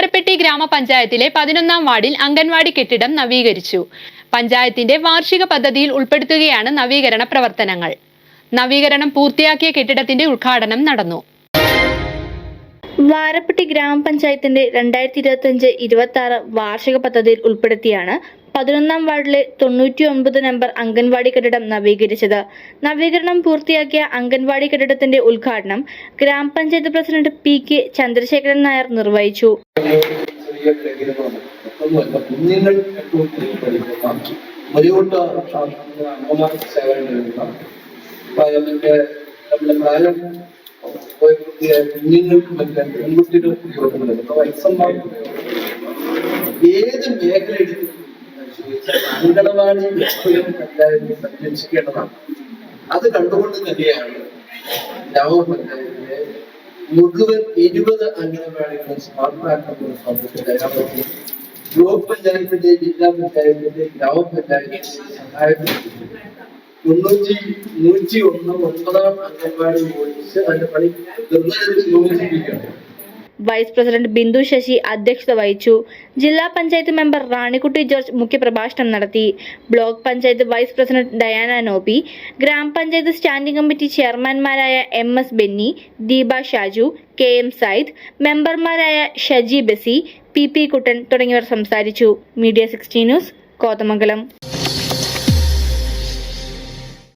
വാരപ്പെട്ടി ഗ്രാമപഞ്ചായത്തിലെ പതിനൊന്നാം വാർഡിൽ അംഗൻവാടി കെട്ടിടം നവീകരിച്ചു. പഞ്ചായത്തിന്റെ വാർഷിക പദ്ധതിയിൽ ഉൾപ്പെടുത്തുകയാണ് നവീകരണ പ്രവർത്തനങ്ങൾ. നവീകരണം പൂർത്തിയാക്കിയ കെട്ടിടത്തിന്റെ ഉദ്ഘാടനം നടന്നു. വാരപ്പെട്ടി ഗ്രാമപഞ്ചായത്തിന്റെ രണ്ടായിരത്തി ഇരുപത്തി അഞ്ച് ഇരുപത്തി ആറ് വാർഷിക പദ്ധതിയിൽ ഉൾപ്പെടുത്തിയാണ് പതിനൊന്നാം വാർഡിലെ തൊണ്ണൂറ്റി ഒൻപത് നമ്പർ അംഗൻവാടി കെട്ടിടം നവീകരിച്ചത്. നവീകരണം പൂർത്തിയാക്കിയ അംഗൻവാടി കെട്ടിടത്തിന്റെ ഉദ്ഘാടനം ഗ്രാമപഞ്ചായത്ത് president P K Chandrasekharan Nair നിർവഹിച്ചു. നമ്മുടെ കുഞ്ഞുങ്ങൾക്ക് മറ്റേ പെൺകുട്ടികൾക്ക് ഉപയോഗം നൽകുന്ന വയസ്സന്മാർക്ക് ഏത് മേഖല എടുത്തു അങ്കണവാടി എപ്പോഴും പഞ്ചായത്ത് സംരക്ഷിക്കേണ്ടതാണ്. അത് കണ്ടുകൊണ്ട് തന്നെയാണ് ഗ്രാമപഞ്ചായത്തിലെ മുഴുവൻ ഇരുപത് അംഗനവാടികളും സ്മാർട്ടാക്കുന്ന ശ്രമത്തിൽ തയ്യാറാക്കി ബ്ലോക്ക് പഞ്ചായത്തിന്റെ ജില്ലാ പഞ്ചായത്തിന്റെ ഗ്രാമപഞ്ചായത്തിന്റെ സഹായത്തോടെ മുന്നൂറ്റി നൂറ്റി ഒന്ന് ഒമ്പതാം അംഗൻവാടി ഓഫീസ് അതിന്റെ പണി യോജിപ്പിക്കുകയാണ് വൈസ് പ്രസിഡന്റ് ബിന്ദു ശശി അധ്യക്ഷത വഹിച്ചു. ജില്ലാ പഞ്ചായത്ത് മെമ്പർ റാണിക്കുട്ടി ജോർജ് മുഖ്യപ്രഭാഷണം നടത്തി. Block panchayat vice president Diana Noby ഗ്രാമപഞ്ചായത്ത് standing committee ചെയർമാൻമാരായ M S Benny Deepa Shaju K M Syed മെമ്പർമാരായ ഷജി ബസി പി പി കുട്ടൻ തുടങ്ങിയവർ സംസാരിച്ചു. Media sixty news Kothamangalam.